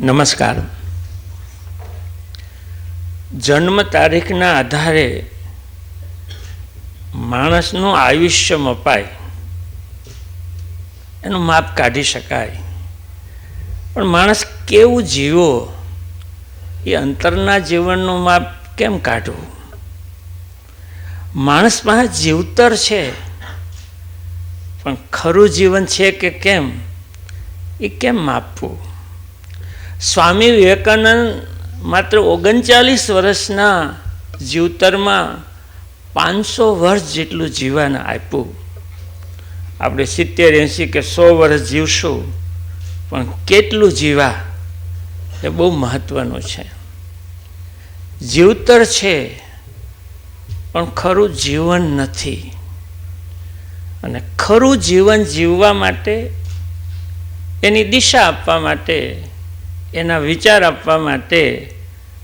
નમસ્કાર. જન્મ તારીખના આધારે માણસનું આયુષ્ય મપાય, એનું માપ કાઢી શકાય. પણ માણસ કેવું જીવો, એ અંતરના જીવનનું માપ કેમ કાઢવું? માણસ પાસે જીવતર છે, પણ ખરું જીવન છે કે કેમ? એ કેમ માપવું? સ્વામી વિવેકાનંદ માત્ર ઓગણચાલીસ વર્ષના જીવતરમાં પાંચસો વર્ષ જેટલું જીવન આપ્યું. આપણે સિત્તેર એંસી કે સો વર્ષ જીવશું, પણ કેટલું જીવા એ બહુ મહત્વનું છે. જીવતર છે, પણ ખરું જીવન નથી. અને ખરું જીવન જીવવા માટે એની દિશા આપવા માટે એના વિચાર આપવા માટે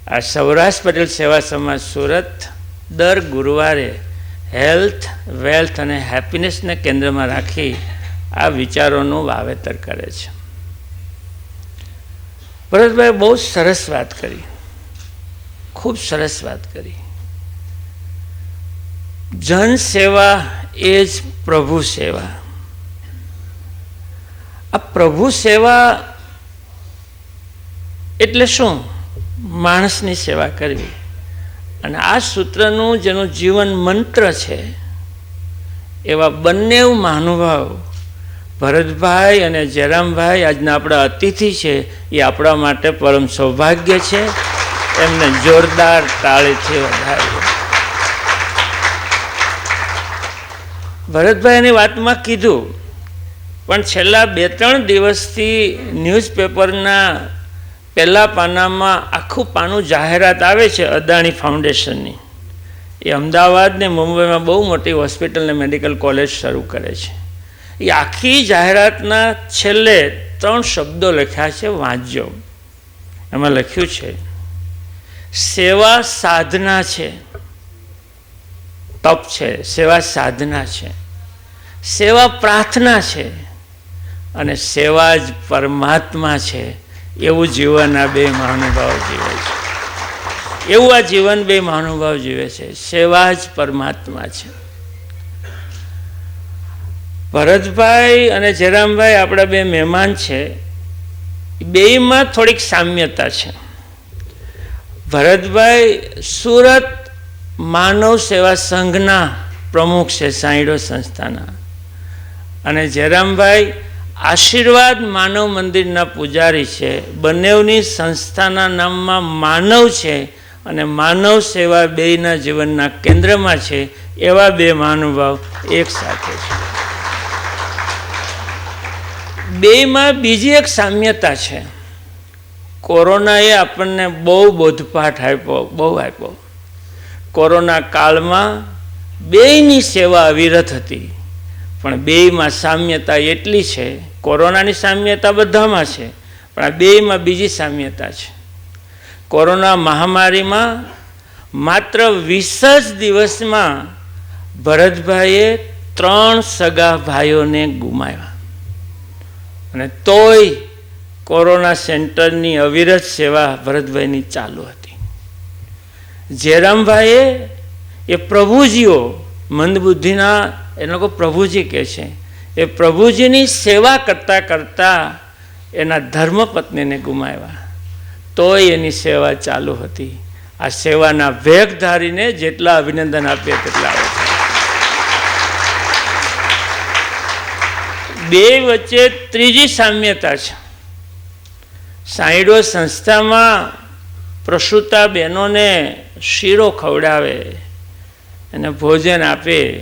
આ સૌરાષ્ટ્ર પટેલ સેવા સમાજ સુરત દર ગુરુવારે હેલ્થ, વેલ્થ અને હેપીનેસને કેન્દ્રમાં રાખી આ વિચારોનું વાવેતર કરે છે. ભરતભાઈ બહુ સરસ વાત કરી. ખૂબ સરસ વાત કરી. જન સેવા એ જ પ્રભુ સેવા. આ પ્રભુ સેવા એટલે શું? માણસની સેવા કરવી. અને આ સૂત્રનું જેનું જીવન મંત્ર છે, એવા બંને મહાનુભાવ ભરતભાઈ અને જયરામભાઈ આજના આપણા અતિથિ છે, એ આપણા માટે પરમ સૌભાગ્ય છે. એમને જોરદાર તાળીથી વધારીએ ભરતભાઈની વાતમાં કીધું, પણ છેલ્લા બે ત્રણ દિવસથી ન્યૂઝપેપરના પહેલા પાનામાં આખું પાનું જાહેરાત આવે છે અદાણી ફાઉન્ડેશનની. એ અમદાવાદ ને મુંબઈમાં બહુ મોટી હોસ્પિટલ ને મેડિકલ કોલેજ શરૂ કરે છે. એ આખી જાહેરાતના છેલ્લે ત્રણ શબ્દો લખ્યા છે વાંચજો. એમાં લખ્યું છે, સેવા સાધના છે. તપ છે, સેવા સાધના છે. સેવા પ્રાર્થના છે. અને સેવા જ પરમાત્મા છે. એવું જીવન આ બે મહાનુભાવ જીવે છે. એવું આ જીવન બે મહાનુભાવ જીવે છે. સેવા જ પરમાત્મા છે. ભરતભાઈ અને જયરામભાઈ આપણા બે મહેમાન છે. બેયમાં થોડીક સામ્યતા છે. ભરતભાઈ સુરત માનવ સેવા સંઘના પ્રમુખ છે, સાંઈડો સંસ્થાના. અને જયરામભાઈ આશીર્વાદ માનવ મંદિરના પૂજારી છે. બંનેવની સંસ્થાના નામમાં માનવ છે અને માનવ સેવા બેયના જીવનના કેન્દ્રમાં છે. એવા બે મહાનુભાવ એક સાથે છે. બેમાં બીજી એક સામ્યતા છે. કોરોનાએ આપણને બહુ બોધપાઠ આપ્યો, બહુ આપ્યો. કોરોના કાળમાં બેયની સેવા અવિરત હતી. પણ બેયમાં સામ્યતા એટલી છે કોરોનાની સામ્યતા બધામાં છે, પણ આ બેયમાં બીજી સામ્યતા છે. કોરોના મહામારીમાં માત્ર વીસ જ દિવસમાં ભરતભાઈએ ત્રણ સગા ભાઈઓને ગુમાવ્યા. અને તોય કોરોના સેન્ટરની અવિરત સેવા ભરતભાઈની ચાલુ હતી. જયરામભાઈએ એ પ્રભુજીઓ મંદબુદ્ધિના એ લોકો પ્રભુજી કહે છે એ પ્રભુજીની સેવા કરતાં કરતાં એના ધર્મપત્નીને ગુમાવ્યા. તોય એની સેવા ચાલુ હતી. આ સેવાના વેગ ધારીને જેટલા અભિનંદન આપીએ તેટલા બે વચ્ચે ત્રીજી સામ્યતા છે. સાઈડો સંસ્થામાં પ્રસૂતા બહેનોને શીરો ખવડાવે અને ભોજન આપે,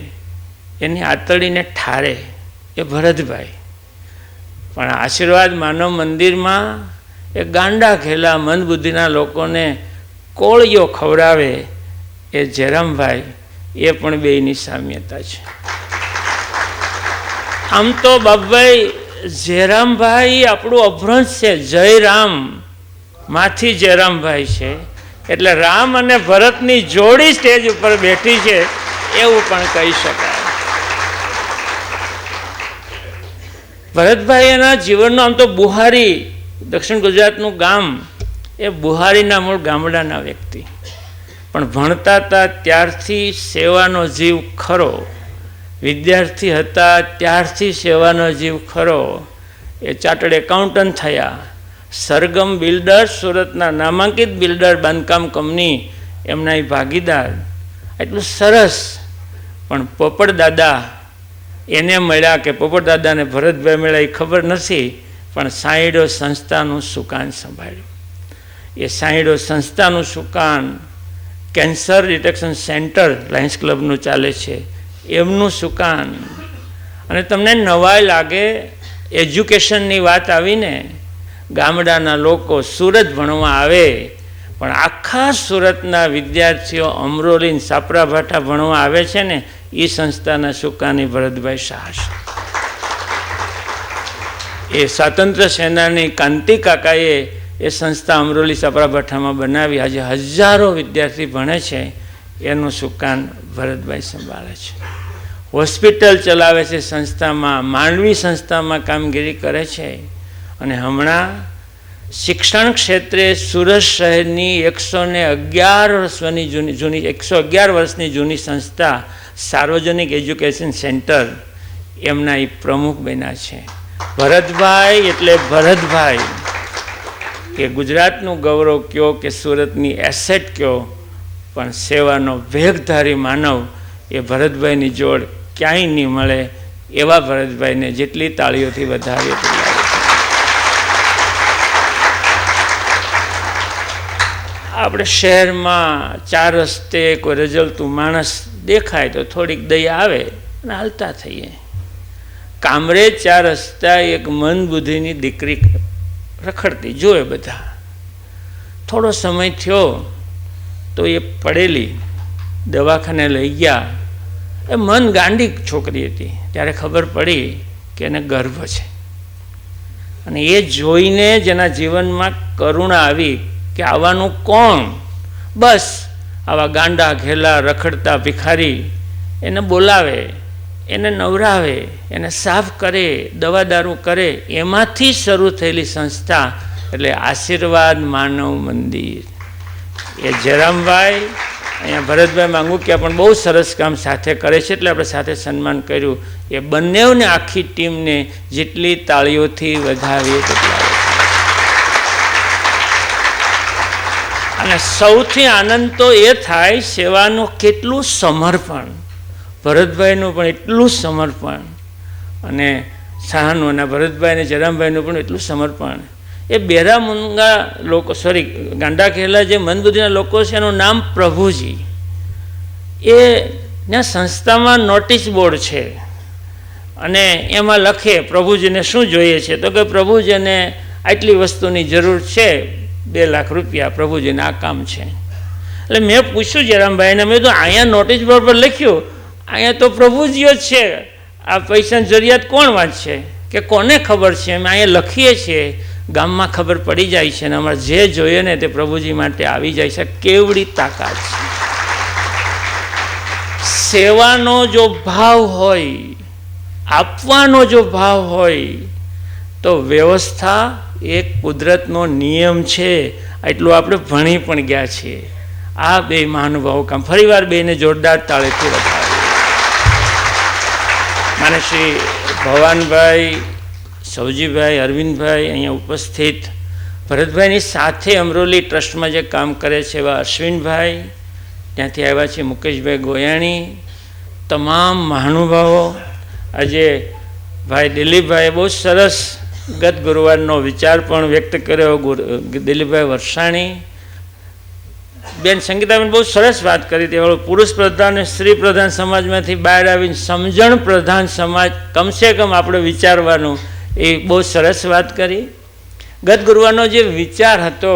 એની આતળીને ઠારે. એ ભરતભાઈ. પણ આશીર્વાદ માનવ મંદિરમાં એ ગાંડા ખેલા મંદબુદ્ધિના લોકોને કોળીઓ ખવડાવે એ જયરામભાઈ, એ પણ બેયની સામ્યતા છે. આમ તો બાપભાઈ, જયરામભાઈ આપણું અભ્રંશ છે, જયરામ. માંથી જયરામભાઈ છે. એટલે રામ અને ભરતની જોડી સ્ટેજ ઉપર બેઠી છે, એવું પણ કહી શકાય. ભરતભાઈ એના જીવનનો આમ તો બુહારી, દક્ષિણ ગુજરાતનું ગામ, એ બુહારીના મૂળ ગામડાના વ્યક્તિ. પણ ભણતા હતા ત્યારથી સેવાનો જીવ ખરો. વિદ્યાર્થી હતા ત્યારથી સેવાનો જીવ ખરો. એ ચાર્ટર્ડ એકાઉન્ટન્ટ થયા. સરગમ બિલ્ડર, સુરતના નામાંકિત બિલ્ડર બાંધકામ કંપની એમના એ ભાગીદાર. એટલું સરસ. પણ પોપડ દાદા એને મળ્યા કે પોપટ દાદાને ભરતભાઈ મળ્યા એ ખબર નથી, પણ સાંઈડો સંસ્થાનું સુકાન સંભાળ્યું. એ સાંઈડો સંસ્થાનું સુકાન કેન્સર ડિટેક્શન સેન્ટર લાયન્સ ક્લબનું ચાલે છે. એમનું સુકાન. અને તમને નવાઈ લાગે એજ્યુકેશનની વાત આવીને, ગામડાના લોકો સુરત ભણવા આવે, પણ આખા સુરતના વિદ્યાર્થીઓ અમરોલીન સાપરાભાઠા ભણવા આવે છે ને એ સંસ્થાના સુકાની ભરતભાઈ શાહ છે. એ સ્વાતંત્ર્ય સેનાની કાંતિ કાકાએ એ સંસ્થા અમરોલી સાપરાભાઠામાં બનાવી. આજે હજારો વિદ્યાર્થી ભણે છે, એનું સુકાન ભરતભાઈ સંભાળે છે. હોસ્પિટલ ચલાવે છે, સંસ્થામાં માંડવી સંસ્થામાં કામગીરી કરે છે. અને હમણાં શિક્ષણ ક્ષેત્રે સુરત શહેરની એકસો ને અગિયાર વર્ષની જૂની જૂની, એકસો અગિયાર વર્ષની જૂની સંસ્થા સાર્વજનિક એજ્યુકેશન સેન્ટર એમના એ પ્રમુખ બન્યા છે. ભરતભાઈ એટલે ભરતભાઈ. કે ગુજરાતનું ગૌરવ કયો કે સુરતની એસેટ કયો, પણ સેવાનો વેગધારી માનવ એ ભરતભાઈની જોડ ક્યાંય નહીં મળે એવા ભરતભાઈને જેટલી તાળીઓથી વધાવીએ એટલી લાગે. આપણે શહેરમાં ચાર રસ્તે કોઈ રજલતું માણસ દેખાય તો થોડીક દયા આવે અને હાલતા થઈએ. કામરેજ ચાર રસ્તા એક મન બુદ્ધિની દીકરી રખડતી જોવે બધા. થોડો સમય થયો તો એ પડેલી દવાખાને લઈ ગયા. એ મન ગાંડી છોકરી હતી. ત્યારે ખબર પડી કે એને ગર્ભ છે. અને એ જોઈને જેના જીવનમાં કરુણા આવી કે આવવાનું કોણ? બસ આવા ગાંડા, ઘેલા, રખડતા ભિખારી એને બોલાવે, એને નવરાવે, એને સાફ કરે દવા દારૂ કરે, એમાંથી શરૂ થયેલી સંસ્થા એટલે આશીર્વાદ માનવ મંદિર. એ જયરામભાઈ અહીંયા ભરતભાઈ માંગુકિયા પણ બહુ સરસ કામ સાથે કરે છે એટલે આપણે સાથે સન્માન કર્યું. એ બંનેઓને આખી ટીમને જેટલી તાળીઓથી વધાવીએ તેટલા અને સૌથી આનંદ તો એ થાય સેવાનું કેટલું સમર્પણ. ભરતભાઈનું પણ એટલું સમર્પણ. અને શાહનું અને ભરતભાઈ અને જયરામભાઈનું પણ એટલું સમર્પણ. એ બેરા મુંગા લોકો સોરી ગાંડા કહેલા જે મંદબુદ્ધિના લોકો છે એનું નામ પ્રભુજી. એ ત્યાં સંસ્થામાં નોટિસ બોર્ડ છે. અને એમાં લખે પ્રભુજીને શું જોઈએ છે? તો કે પ્રભુજીને આટલી વસ્તુની જરૂર છે. બે લાખ રૂપિયા પ્રભુજીને આ કામ છે. એટલે મેં પૂછ્યું જયરામભાઈને, મેં તો અહીંયા નોટિસ બોર્ડ પર લખ્યું, અહીંયા તો પ્રભુજીઓ જ છે. આ પૈસાની જરૂરિયાત કોણ વાંચશે? કે કોને ખબર છે? અમે અહીંયા લખીએ છીએ. ગામમાં ખબર પડી જાય છે અને અમારે જે જોઈએ ને તે પ્રભુજી માટે આવી જાય છે. કેવડી તાકાત છે. સેવાનો જો ભાવ હોય, આપવાનો જો ભાવ હોય, તો વ્યવસ્થા એક કુદરતનો નિયમ છે એટલું આપણે ભણી પણ ગયા છીએ. આ બે મહાનુભાવો કામ ફરીવાર બેને જોરદાર તાળેથી વધારે માને શ્રી ભવાનભાઈ સૌજીભાઈ અરવિંદભાઈ અહીંયા ઉપસ્થિત. ભરતભાઈની સાથે અમરોલી ટ્રસ્ટમાં જે કામ કરે છે એવા અશ્વિનભાઈ, ત્યાંથી આવ્યા છે મુકેશભાઈ ગોયાણી, તમામ મહાનુભાવો. આજે ભાઈ દિલીપભાઈએ બહુ સરસ ગત ગુરુવારનો વિચાર પણ વ્યક્ત કર્યો. ગુરુ દિલીપભાઈ વરસાણી બેન સંગીતાબેન બહુ સરસ વાત કરી હતી. પુરુષ પ્રધાન અને સ્ત્રી પ્રધાન સમાજમાંથી બહાર આવીને સમજણ પ્રધાન સમાજ કમસે કમ આપણે વિચારવાનું એ બહુ સરસ વાત કરી. ગત ગુરુવારનો જે વિચાર હતો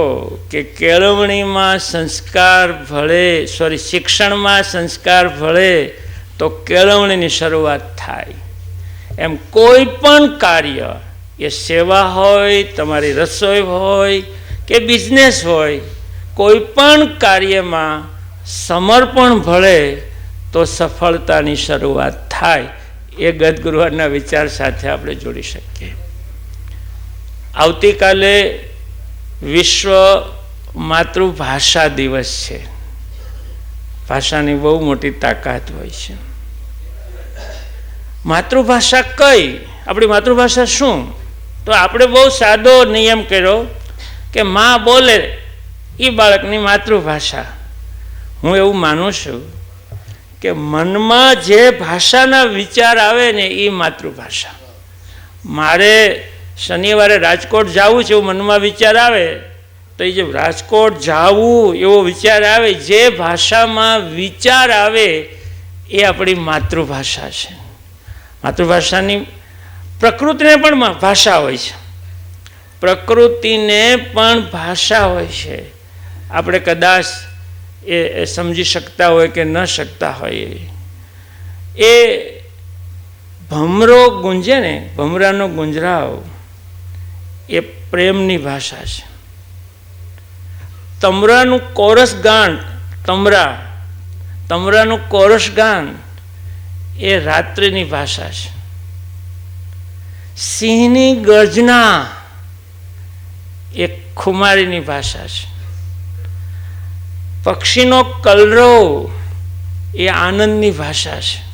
કે કેળવણીમાં સંસ્કાર ભળે, સોરી, શિક્ષણમાં સંસ્કાર ભળે, તો કેળવણીની શરૂઆત થાય. એમ કોઈ પણ કાર્ય એ સેવા હોય, તમારી રસોઈ હોય કે બિઝનેસ હોય, કોઈ પણ કાર્યમાં સમર્પણ ભળે તો સફળતાની શરૂઆત થાય. એ ગત ગુરુવારના વિચાર સાથે આપણે જોડી શકીએ. આવતીકાલે વિશ્વ માતૃભાષા દિવસ છે. ભાષાની બહુ મોટી તાકાત હોય છે. માતૃભાષા કઈ? આપણી માતૃભાષા શું? તો આપણે બહુ સાદો નિયમ કર્યો કે માં બોલે એ બાળકની માતૃભાષા. હું એવું માનું છું કે મનમાં જે ભાષાના વિચાર આવે ને એ માતૃભાષા. મારે શનિવારે રાજકોટ જવું છે એવું મનમાં વિચાર આવે, તો એ જે રાજકોટ જવું એવો વિચાર આવે, જે ભાષામાં વિચાર આવે, એ આપણી માતૃભાષા છે. માતૃભાષાની પ્રકૃતિને પણ ભાષા હોય છે. પ્રકૃતિને પણ ભાષા હોય છે. આપણે કદાચ એ સમજી શકતા હોય કે ન શકતા હોય. એ ભમરો ગુંજે ને, ભમરાનો ગુંજરાવ એ પ્રેમની ભાષા છે. તમરાનું કોરસ ગાન, તમરા, તમરાનું કોરસ ગાન એ રાત્રિની ભાષા છે. સિંહની ગર્જના એ ખુમારીની ભાષા છે. પક્ષીનો કલરવ એ આનંદની ભાષા છે.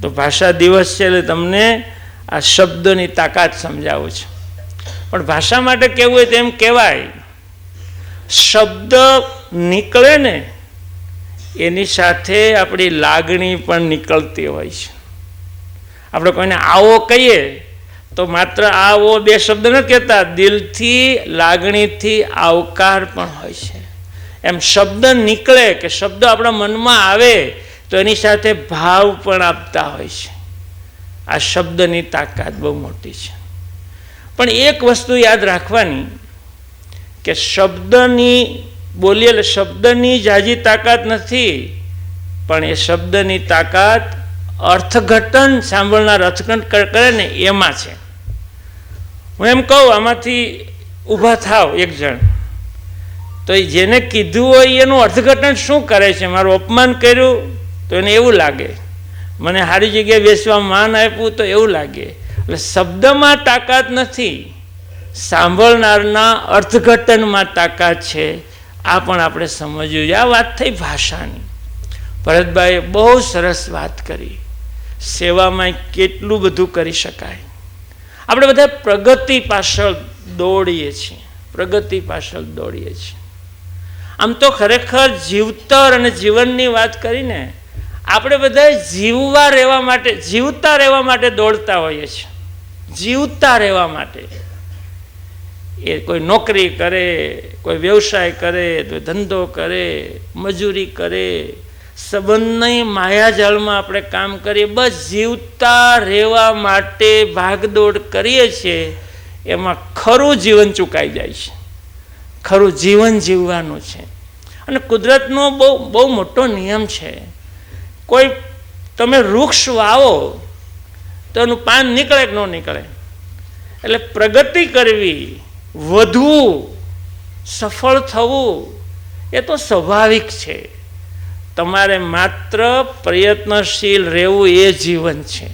તો ભાષા દિવસ છે એટલે તમને આ શબ્દોની તાકાત સમજાવું છું. પણ ભાષા માટે કેવું હોય તેમ કહેવાય, શબ્દ નીકળે ને એની સાથે આપણી લાગણી પણ નીકળતી હોય છે. આપણે કોઈને આવો કહીએ તો માત્ર આવો બે શબ્દ નથી કહેતા, દિલથી, લાગણીથી આવકાર પણ હોય છે. એમ શબ્દ નીકળે કે શબ્દ આપણા મનમાં આવે, તો એની સાથે ભાવ પણ આપતા હોય છે. આ શબ્દની તાકાત બહુ મોટી છે. પણ એક વસ્તુ યાદ રાખવાની કે શબ્દની, બોલીએ એટલે શબ્દની જાજી તાકાત નથી, પણ એ શબ્દની તાકાત અર્થઘટન સાંભળનાર અર્થઘટન કરે ને એમાં છે. હું એમ કહું, આમાંથી ઊભા થાવ એક જણ. તો એ જેને કીધું હોય એનું અર્થઘટન શું કરે છે? મારું અપમાન કર્યું તો એને એવું લાગે. મને સારી જગ્યાએ બેસવા માન આપ્યું તો એવું લાગે. એટલે શબ્દમાં તાકાત નથી. સાંભળનારના અર્થઘટનમાં તાકાત છે. આ પણ આપણે સમજવું જોઈએ. આ વાત થઈ ભાષાની. ભરતભાઈએ બહુ સરસ વાત કરી. સેવામાં કેટલું બધું કરી શકાય. આપણે બધા પ્રગતિ પાછળ દોડીએ છીએ. પ્રગતિ પાછળ દોડીએ છીએ. આમ તો ખરેખર જીવતર અને જીવનની વાત કરીને આપણે બધા જીવવા રહેવા માટે, જીવતા રહેવા માટે દોડતા હોઈએ છીએ. જીવતા રહેવા માટે. એ કોઈ નોકરી કરે, કોઈ વ્યવસાય કરે કોઈ ધંધો કરે, મજૂરી કરે સંબંધની માયાજાળમાં આપણે કામ કરીએ, બસ જીવતા રહેવા માટે ભાગદોડ કરીએ છીએ, એમાં ખરું જીવન ચૂકાઈ જાય છે. ખરું જીવન જીવવાનું છે. અને કુદરતનો બહુ બહુ મોટો નિયમ છે. કોઈ તમે વૃક્ષ વાવો, તો એનું પાન નીકળે કે ન નીકળે? એટલે પ્રગતિ કરવી, વધવું, સફળ થવું, એ તો સ્વાભાવિક છે. તમારે માત્ર પ્રયત્નશીલ રહેવું એ જીવન છે.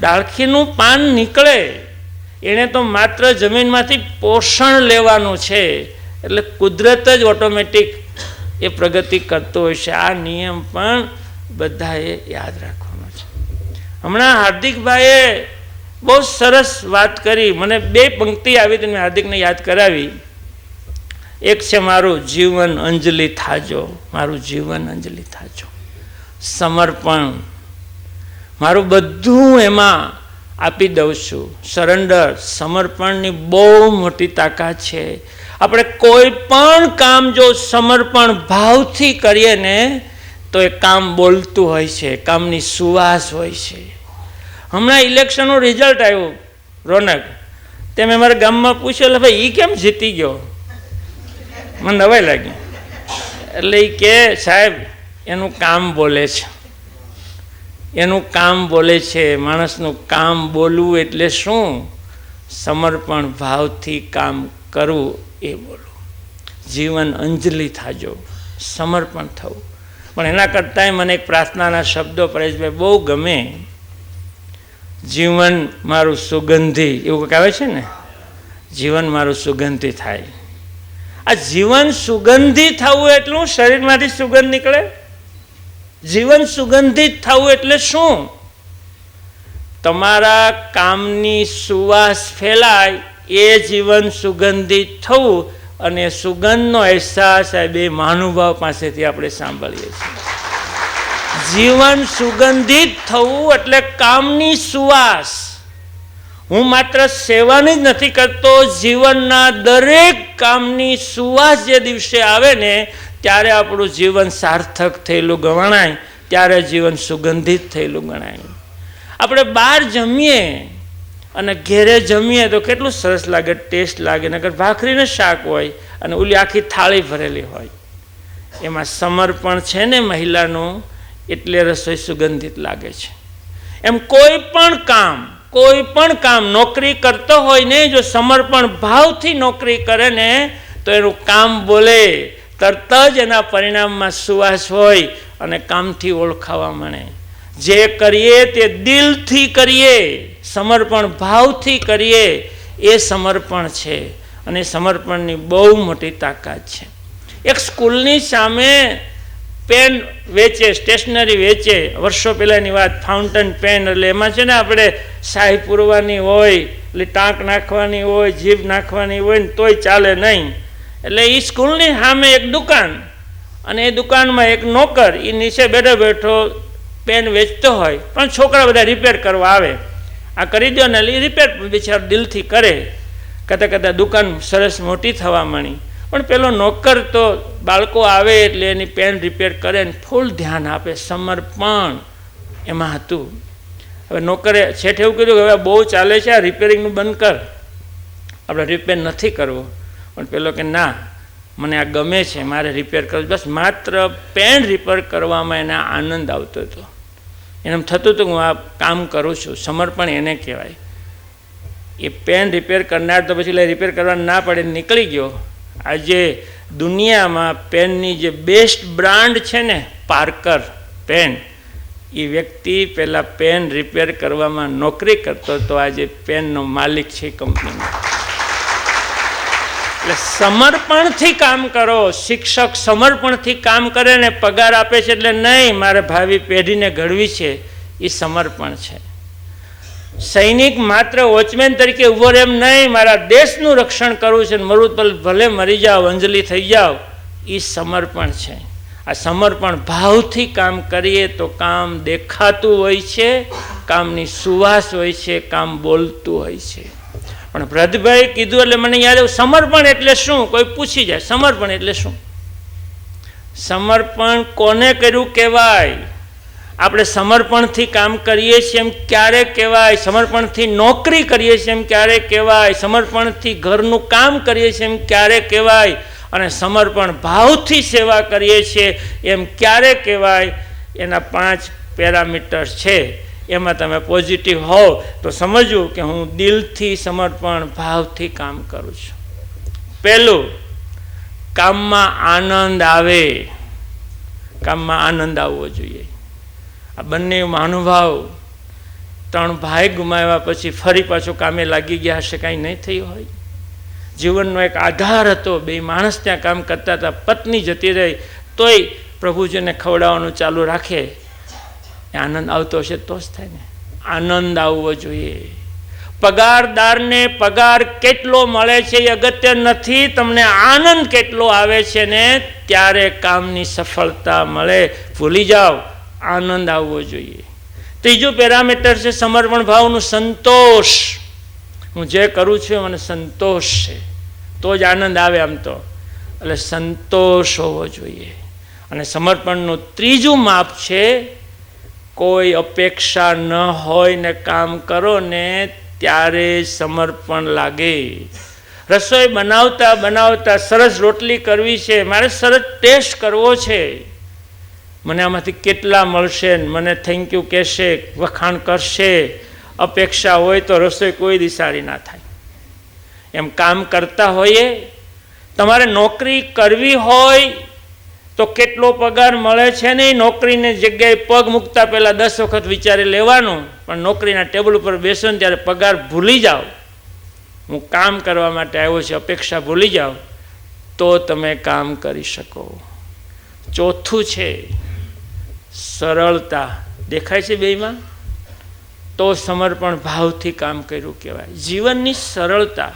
ડાળખીનું પાન નીકળે એણે તો માત્ર જમીનમાંથી પોષણ લેવાનું છે. એટલે કુદરત જ ઓટોમેટિક એ પ્રગતિ કરતો હોય છે. આ નિયમ પણ બધાએ યાદ રાખવાનો છે. હમણાં હાર્દિકભાઈએ બહુ સરસ વાત કરી. મને બે પંક્તિ આવી મેં હાર્દિકને યાદ કરાવી. એક છે મારું જીવન અંજલિ થાજો, મારું જીવન અંજલિ થાજો. સમર્પણ. મારું બધું એમાં આપી દઉં છું. સરેન્ડર, સમર્પણની બહુ મોટી તાકાત છે. આપણે કોઈ પણ કામ જો સમર્પણ ભાવથી કરીએ ને, તો એ કામ બોલતું હોય છે, કામની સુવાસ હોય છે. હમણાં ઇલેક્શનનું રિઝલ્ટ આવ્યું, રોનક. તે મેં મારા ગામમાં પૂછ્યું એટલે ભાઈ એ કેમ જીતી ગયો? મને નવાઈ લાગી. એટલે એ કે, સાહેબ, એનું કામ બોલે છે. એનું કામ બોલે છે. માણસનું કામ બોલવું એટલે શું? સમર્પણ ભાવથી કામ કરવું એ બોલવું જીવન અંજલિ થાજો, સમર્પણ થવું. પણ એના કરતાંય મને એક પ્રાર્થનાના શબ્દો પરેશભાઈ બહુ ગમે. જીવન મારું સુગંધી. એવું કહેવાય છે ને? જીવન મારું સુગંધી થાય. આ જીવન સુગંધી થવું એટલું શરીરમાંથી સુગંધ નીકળે? જીવન સુગંધિત થવું એટલે શું? તમારા કામની સુવાસ ફેલાય, એ જીવન સુગંધિત થવું અને સુગંધનો અહેસાસ આ બે મહાનુભાવ પાસેથી આપણે સાંભળીએ છીએ. જીવન સુગંધિત થવું એટલે કામની સુવાસ. હું માત્ર સેવાની જ નથી કરતો, જીવનના દરેક કામની સુવાસ જે દિવસે આવે ને, ત્યારે આપણું જીવન સાર્થક થયેલું ગણાય, ત્યારે જીવન સુગંધિત થયેલું ગણાય. આપણે બહાર જમીએ અને ઘેરે જમીએ તો કેટલું સરસ લાગે, ટેસ્ટ લાગે નગર ભાખરીને શાક હોય અને ઓલી આખી થાળી ભરેલી હોય. એમાં સમર્પણ છે ને મહિલાનું, એટલે રસોઈ સુગંધિત લાગે છે. એમ કોઈ પણ કામ કોઈ પણ કામ નોકરી કરતો હોય ને, જો સમર્પણ ભાવથી નોકરી કરે ને, તો એનું કામ બોલે. તરત જ એના પરિણામમાં સુવાસ હોય અને કામથી ઓળખાવા મળે. જે કરીએ તે દિલથી કરીએ, સમર્પણ ભાવથી કરીએ, એ સમર્પણ છે. અને સમર્પણની બહુ મોટી તાકાત છે. એક સ્કૂલની સામે પેન વેચે, સ્ટેશનરી વેચે, વર્ષો પહેલાંની વાત ફાઉન્ટન પેન એટલે એમાં છે ને આપણે શાહી પૂરવાની હોય, એટલે ટાંક નાખવાની હોય, જીભ નાખવાની હોય ને તોય ચાલે નહીં. એટલે એ સ્કૂલની સામે એક દુકાન, અને એ દુકાનમાં એક નોકર એ નીચે બેઠો બેઠો પેન વેચતો હોય, પણ છોકરા બધા રિપેર કરવા આવે. આ કરી દો ને, એટલે રિપેર બિચાર દિલથી કરે. કદા કહેતા દુકાન સરસ મોટી થવા માંડી. પણ પેલો નોકર તો બાળકો આવે એટલે એની પેન રિપેર કરે ને ફૂલ ધ્યાન આપે, સમર્પણ એમાં હતું. હવે નોકરે છેઠ એવું કીધું કે હવે બહુ ચાલે છે, આ રિપેરિંગનું બંધ કર. આપણે રિપેર નથી કરવું. પણ પેલો કે ના, મને આ ગમે છે, મારે રિપેર કરવું બસ માત્ર પેન રિપેર કરવામાં એને આનંદ આવતો હતો. એને થતું હતું હું આ કામ કરું છું, સમર્પણ એને કહેવાય. એ પેન રિપેર કરનાર તો પછી રિપેર કરવા ના પડે, નીકળી ગયો. આજે દુનિયામાં પેનની જે બેસ્ટ બ્રાન્ડ છે ને પાર્કર પેન એ વ્યક્તિ પહેલાં પેન રિપેર કરવામાં નોકરી કરતો હતો. આજે પેનનો માલિક છે કંપનીનો એટલે સમર્પણથી કામ કરો. શિક્ષક સમર્પણથી કામ કરે ને પગાર આપે છે એટલે નહીં, મારે ભાવિ પેઢીને ઘડવી છે. એ સમર્પણ છે. સૈનિક માત્ર વોચમેન તરીકે ઊભો રહે એમ નહીં, મારા દેશનું રક્ષણ કરવું છે મરું તો ભલે મરી જાઓ, અંજલિ થઈ જાઓ. એ સમર્પણ છે. આ સમર્પણ ભાવથી કામ કરીએ તો કામ દેખાતું હોય છે, કામની સુવાસ હોય છે, કામ બોલતું હોય છે. પણ ભરતભાઈ કીધું એટલે મને યાદ આવ્યું, સમર્પણ એટલે શું? કોઈ પૂછી જાય, સમર્પણ એટલે શું? સમર્પણ કોને કર્યું કહેવાય? આપણે સમર્પણથી કામ કરીએ છીએ એમ ક્યારે કહેવાય? સમર્પણથી નોકરી કરીએ છીએ એમ ક્યારે કહેવાય? સમર્પણથી ઘરનું કામ કરીએ છીએ એમ ક્યારે કહેવાય? અને સમર્પણ ભાવથી સેવા કરીએ છીએ એમ ક્યારે કહેવાય? એના પાંચ પેરામીટર્સ છે. એમાં તમે પોઝિટિવ હોવ તો સમજવું કે હું દિલથી સમર્પણ ભાવથી કામ કરું છું. પહેલું, કામમાં આનંદ આવે. કામમાં આનંદ આવવો જોઈએ. આ બંને મહાનુભાવ ત્રણ ભાઈ ગુમાવ્યા પછી ફરી પાછો કામે લાગી ગયા હશે, કાંઈ નહીં થયું હોય. જીવનનો એક આધાર હતો, બે માણસ ત્યાં કામ કરતા હતા, પત્ની જતી રહી, તોય પ્રભુજીને ખવડાવવાનું ચાલુ રાખે. એ આનંદ આવતો હશે તો જ થાય ને. આનંદ આવવો જોઈએ. પગારદારને પગાર કેટલો મળે છે એ અગત્ય નથી, તમને આનંદ કેટલો આવે છે ને, ત્યારે કામની સફળતા મળે. ભૂલી જાઓ. આનંદ આવવો જોઈએ. ત્રીજું પેરામીટર છે સમર્પણ ભાવનું સંતોષ. હું જે કરું છું મને સંતોષ છે. તો જ આનંદ આવે આમ તો. એટલે સંતોષ હોવો જોઈએ. અને સમર્પણનું ત્રીજું માપ છે, કોઈ અપેક્ષા ન હોય ને કામ કરો ને ત્યારે સમર્પણ લાગે. રસોઈ બનાવતા બનાવતા સરસ રોટલી કરવી છે, મારે સરસ ટેસ્ટ કરવો છે. મને આમાંથી કેટલા મળશે મને થેન્ક યુ કહેશે, વખાણ કરશે, અપેક્ષા હોય તો રસોઈ કોઈ દિશાળી ના થાય. એમ કામ કરતા હોઈએ, તમારે નોકરી કરવી હોય તો કેટલો પગાર મળે છે ને નોકરીની જગ્યાએ પગ મૂકતા પહેલાં દસ વખત વિચારી લેવાનું, પણ નોકરીના ટેબલ ઉપર બેસો ને ત્યારે પગાર ભૂલી જાઓ. હું કામ કરવા માટે આવ્યો છું, અપેક્ષા ભૂલી જાઓ, તો તમે કામ કરી શકો. ચોથું છે સરળતા દેખાય છે બેમાં તો સમર્પણ ભાવથી કામ કર્યું કહેવાય. જીવનની સરળતા.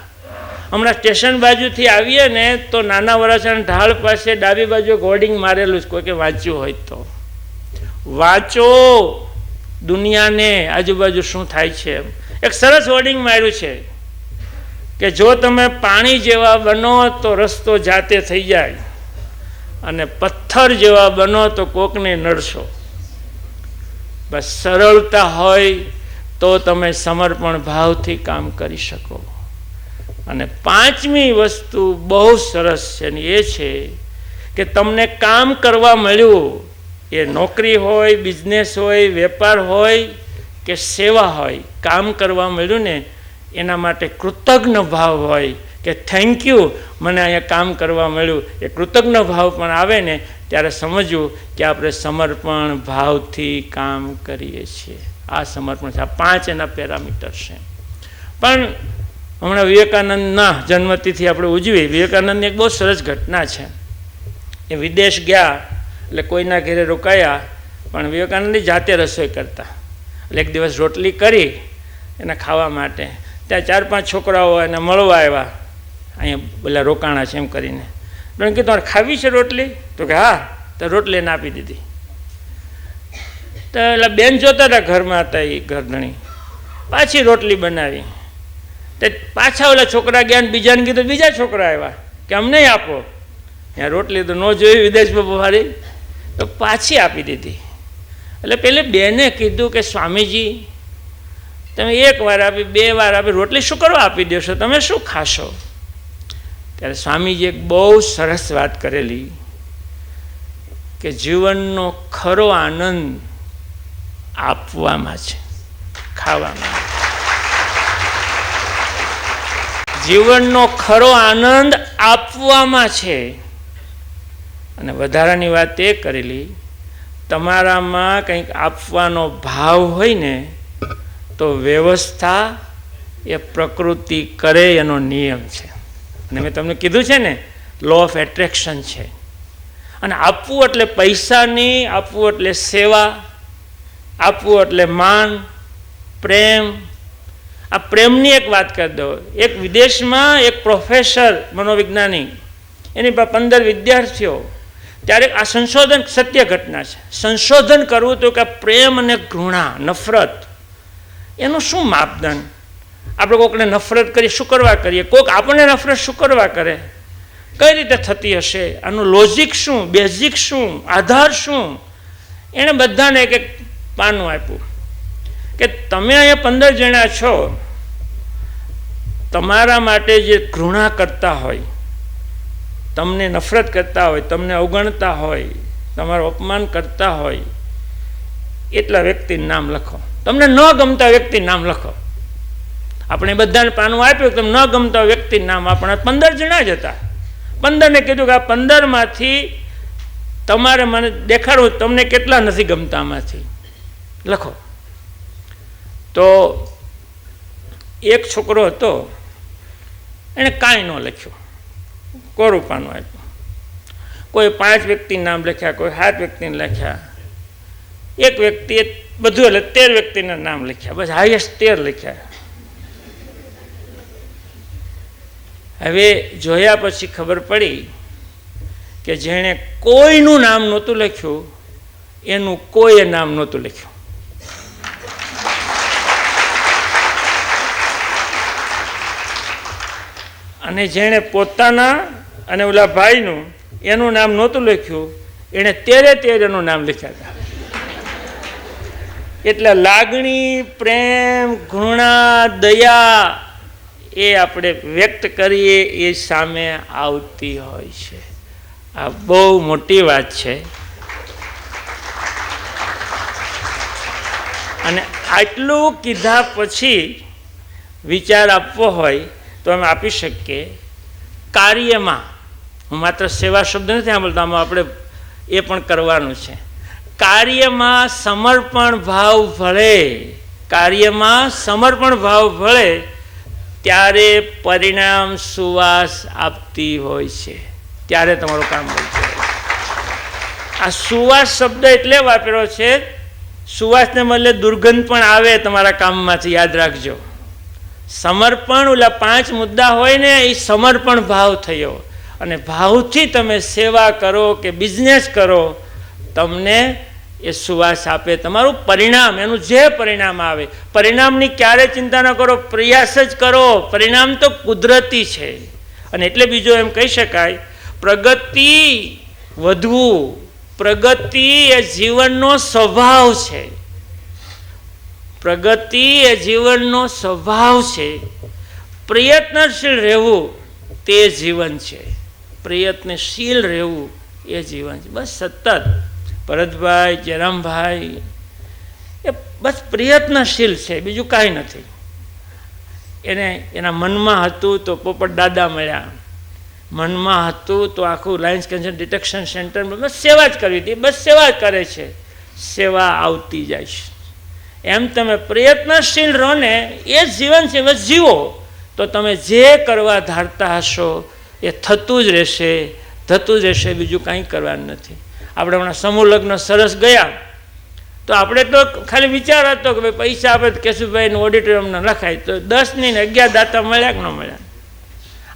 હમણાં સ્ટેશન બાજુથી આવીએ ને તો નાના વરાછાના ઢાળ પાસે ડાબી બાજુ હોર્ડિંગ મારેલું છે. કોઈ કે વાંચ્યું હોય તો. વાંચો! દુનિયાને આજુબાજુ શું થાય છે એક સરસ હોર્ડિંગ માર્યું છે કે જો તમે પાણી જેવા બનો તો રસ્તો જાતે થઈ જાય. અને પથ્થર જેવા બનો તો કોકને નડશો. બસ સરળતા હોય તો તમે સમર્પણ ભાવથી કામ કરી શકો. અને પાંચમી વસ્તુ બહુ સરસ છે ને એ છે કે તમને કામ કરવા મળ્યું, એ નોકરી હોય, બિઝનેસ હોય, વેપાર હોય કે સેવા હોય, કામ કરવા મળ્યું ને, એના માટે કૃતજ્ઞ ભાવ હોય કે થેન્ક યુ મને અહીંયા કામ કરવા મળ્યું. એ કૃતજ્ઞ ભાવ પણ આવે ને, ત્યારે સમજવું કે આપણે સમર્પણ ભાવથી કામ કરીએ છીએ. આ સમર્પણ છે. આ પાંચ એના પેરામીટર છે. પણ હમણાં વિવેકાનંદના જન્મતિથિ આપણે ઉજવી વિવેકાનંદની એક બહુ સરસ ઘટના છે. એ વિદેશ ગયા, એટલે કોઈના ઘરે રોકાયા, પણ વિવેકાનંદની જાતે રસોઈ કરતા. એટલે એક દિવસ રોટલી કરી, એને ખાવા માટે. ત્યાં ચાર પાંચ છોકરાઓ એને મળવા આવ્યા. અહીંયા પેલા રોકાણા છે એમ કરીને. પણ કીધું તમારે ખાવી છે રોટલી? તો કે, હા, તો રોટલી ના આપી દીધી. તો એટલે બેન જોતા હતા ઘરમાં હતા એ ઘરધણી. પાછી રોટલી બનાવી. તે પાછા ઓલા છોકરા ગયા ને બીજાને કીધું, બીજા છોકરા આવ્યા, કે અમને આપો. ત્યાં રોટલી તો ન જોઈ વિદેશમાં બહારી તો પાછી આપી દીધી. એટલે પેલે બેને કીધું કે, સ્વામીજી, તમે એક વાર આપી, બે વાર આપી, રોટલી શું કરવા આપી દેશો તમે શું ખાશો? ત્યારે સ્વામીજી એક બહુ સરસ વાત કરેલી કે જીવનનો ખરો આનંદ આપવામાં છે, ખાવામાં. જીવનનો ખરો આનંદ આપવામાં છે. અને વધારાની વાત એ કરેલી, તમારામાં કંઈક આપવાનો ભાવ હોય ને તો વ્યવસ્થા એ પ્રકૃતિ કરે એનો નિયમ છે. અને મેં તમને કીધું છે ને લો ઓફ એટ્રેક્શન છે. અને આપવું એટલે પૈસાની, આપવું એટલે સેવા, આપવું એટલે માન, પ્રેમ. આ પ્રેમની એક વાત કરી દો એક વિદેશમાં એક પ્રોફેસર મનોવિજ્ઞાની, એની પાસે પંદર વિદ્યાર્થીઓ. ત્યારે આ સંશોધન સત્ય ઘટના છે. સંશોધન કરવું તો કે પ્રેમ અને ઘૃણા, નફરત. એનું શું માપદંડ? આપણે કોકને નફરત કરીએ શું કરવા કરીએ, કોક આપણને નફરત શું કરવા કરે. કઈ રીતે થતી હશે? આનું લોજિક શું? બેઝિક શું? આધાર શું? એણે બધાને એક એક પાનું આપ્યું કે તમે અહીંયા પંદર જણા છો. તમારા માટે જે ઘૃણા કરતા હોય, તમને નફરત કરતા હોય, તમને અવગણતા હોય, તમારું અપમાન કરતા હોય, એટલા વ્યક્તિનું નામ લખો. તમને ન ગમતા વ્યક્તિનું નામ લખો. આપણે બધાને પાનું આપ્યું તમે ન ગમતા વ્યક્તિનું નામ, આપણા પંદર જણા જ હતા. પંદરને કીધું કે આ પંદરમાંથી તમારે મને દેખાડવું તમને કેટલા નથી ગમતા આમાંથી લખો. તો એક છોકરો હતો, એણે કાંઈ ન લખ્યું. કોરું પાનું આપ્યું. કોઈ પાંચ વ્યક્તિના નામ લખ્યા, કોઈ સાત વ્યક્તિને લખ્યા. એક વ્યક્તિએ બધું એટલે તેર વ્યક્તિના નામ લખ્યા. બસ હાઈએસ્ટ તેર લખ્યા. હવે જોયા પછી ખબર પડી કે જેણે કોઈનું નામ નહોતું લખ્યું, એનું કોઈએ નામ નહોતું લખ્યું. અને જેણે પોતાના અને ઓલા ભાઈનું એનું નામ નહોતું લખ્યું, એણે તેરે તેરેનું નામ લખ્યા હતા. એટલે લાગણી, પ્રેમ, ઘૃણા, દયા એ આપણે વ્યક્ત કરીએ એ સામે આવતી હોય છે. આ બહુ મોટી વાત છે. અને આટલું કીધા પછી વિચાર આપવો હોય તો અમે આપી શકીએ. કાર્યમાં, હું માત્ર સેવા શબ્દ નથી સાંભળતો, આમાં આપણે એ પણ કરવાનું છે. કાર્યમાં સમર્પણ ભાવ ભળે. કાર્યમાં સમર્પણ ભાવ ભળે ત્યારે પરિણામ સુવાસ આપતી હોય છે. ત્યારે તમારું કામ હોય છે. આ સુવાસ શબ્દ એટલે વાપર્યો છે, સુવાસને બદલે દુર્ગંધ પણ આવે તમારા કામમાંથી, યાદ રાખજો. સમર્પણ, ઓલા પાંચ મુદ્દા હોય ને, એ સમર્પણ ભાવ થયો. અને ભાવથી તમે સેવા કરો કે બિઝનેસ કરો, તમને એ સુવાસ આપે. તમારું પરિણામ, એનું જે પરિણામ આવે, પરિણામની ક્યારે ચિંતા ન કરો, પ્રયાસ જ કરો. પરિણામ તો કુદરતી છે. અને એટલે બીજો એમ કહી શકાય, પ્રગતિ વધવું, પ્રગતિ એ જીવનનો સ્વભાવ છે. પ્રગતિ એ જીવનનો સ્વભાવ છે. પ્રયત્નશીલ રહેવું તે જીવન છે. પ્રયત્નશીલ રહેવું એ જીવન છે. બસ સતત ભરતભાઈ, જયરામભાઈ, એ બસ પ્રયત્નશીલ છે, બીજું કાંઈ નથી. એને એના મનમાં હતું તો પોપટ દાદા મળ્યા. મનમાં હતું તો આખું લાયન્સ કેન્સર ડિટેક્શન સેન્ટર બસ સેવા જ કરવી હતી. બસ સેવા કરે છે. સેવા આવતી જાય છે. એમ તમે પ્રયત્નશીલ રહો ને એ જીવન છે બસ જીવો, તો તમે જે કરવા ધારતા હશો એ થતું જ રહેશે, થતું જ રહેશે, બીજું કાંઈ કરવાનું નથી. આપણે હમણાં સમૂહ લગ્ન સરસ ગયા. તો આપણે તો ખાલી વિચાર હતો કે ભાઈ પૈસા આપણે કેશુભાઈનું ઓડિટોરિયમને લખાય તો દસ નહીં ને અગિયાર દાતા મળ્યા કે ન મળ્યા?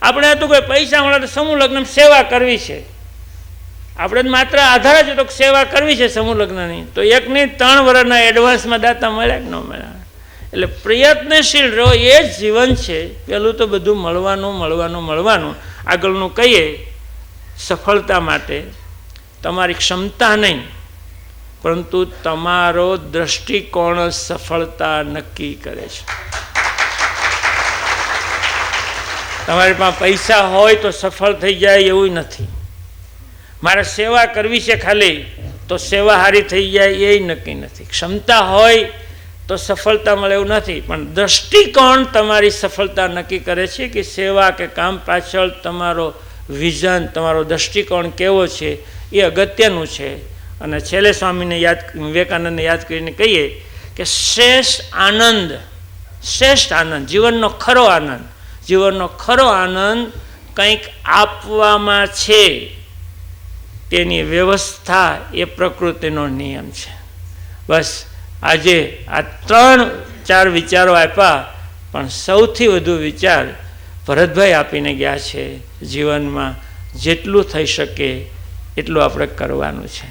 આપણે હતું કે પૈસા મળે તો સમૂહ લગ્ન સેવા કરવી છે. આપણે માત્ર આધાર જ હતો કે સેવા કરવી છે સમૂહ લગ્નની. તો એક નહીં, ત્રણ વર્ષના એડવાન્સમાં દાતા મળ્યા કે ન મળ્યા? એટલે પ્રયત્નશીલ રહો, એ જ જીવન છે. પેલું તો બધું મળવાનું મળવાનું મળવાનું. આગળનું કહીએ, સફળતા માટે તમારી ક્ષમતા નહીં, પરંતુ તમારો દ્રષ્ટિકોણ સફળતા નક્કી કરે છે. તમારી પાસે પૈસા હોય તો સફળ થઈ જાય એવું નથી. મારે સેવા કરવી છે ખાલી, તો સેવા હારી થઈ જાય એ નક્કી નથી. ક્ષમતા હોય તો સફળતા મળે એવું નથી, પણ દ્રષ્ટિકોણ તમારી સફળતા નક્કી કરે છે કે સેવા કે કામ પાછળ તમારો વિઝન, તમારો દ્રષ્ટિકોણ કેવો છે એ અગત્યનું છે. અને છેલ્લે સ્વામીને યાદ વિવેકાનંદને યાદ કરીને કહીએ કે શ્રેષ્ઠ આનંદ શ્રેષ્ઠ આનંદ, જીવનનો ખરો આનંદ, જીવનનો ખરો આનંદ કંઈક આપવામાં છે. તેની વ્યવસ્થા એ પ્રકૃતિનો નિયમ છે. બસ, આજે આ ત્રણ, ચાર વિચારો આપ્યા, પણ સૌથી વધુ વિચાર ભરતભાઈ આપીને ગયા છે. જીવનમાં જેટલું થઈ શકે એટલું આપણે કરવાનું છે.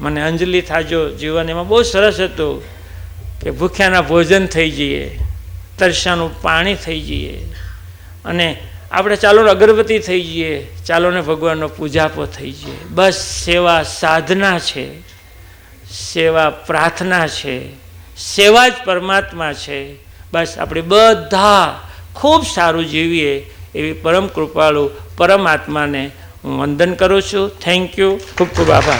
મને અંજલિ થાજો, જીવન એમાં બહુ સરસ હતું કે ભૂખ્યાના ભોજન થઈ જઈએ, તરસાનું પાણી થઈ જઈએ અને આપણે ચાલો અગરબત્તી થઈ જઈએ, ચાલો ને ભગવાનનો પૂજાપો થઈ જઈએ. બસ સેવા સાધના છે, સેવા પ્રાર્થના છે, સેવા જ પરમાત્મા છે. બસ આપણે બધા ખૂબ સારું જીવીએ એવી પરમ કૃપાળુ પરમાત્માને હું વંદન કરું છું. થેન્ક યુ ખૂબ ખૂબ આભાર.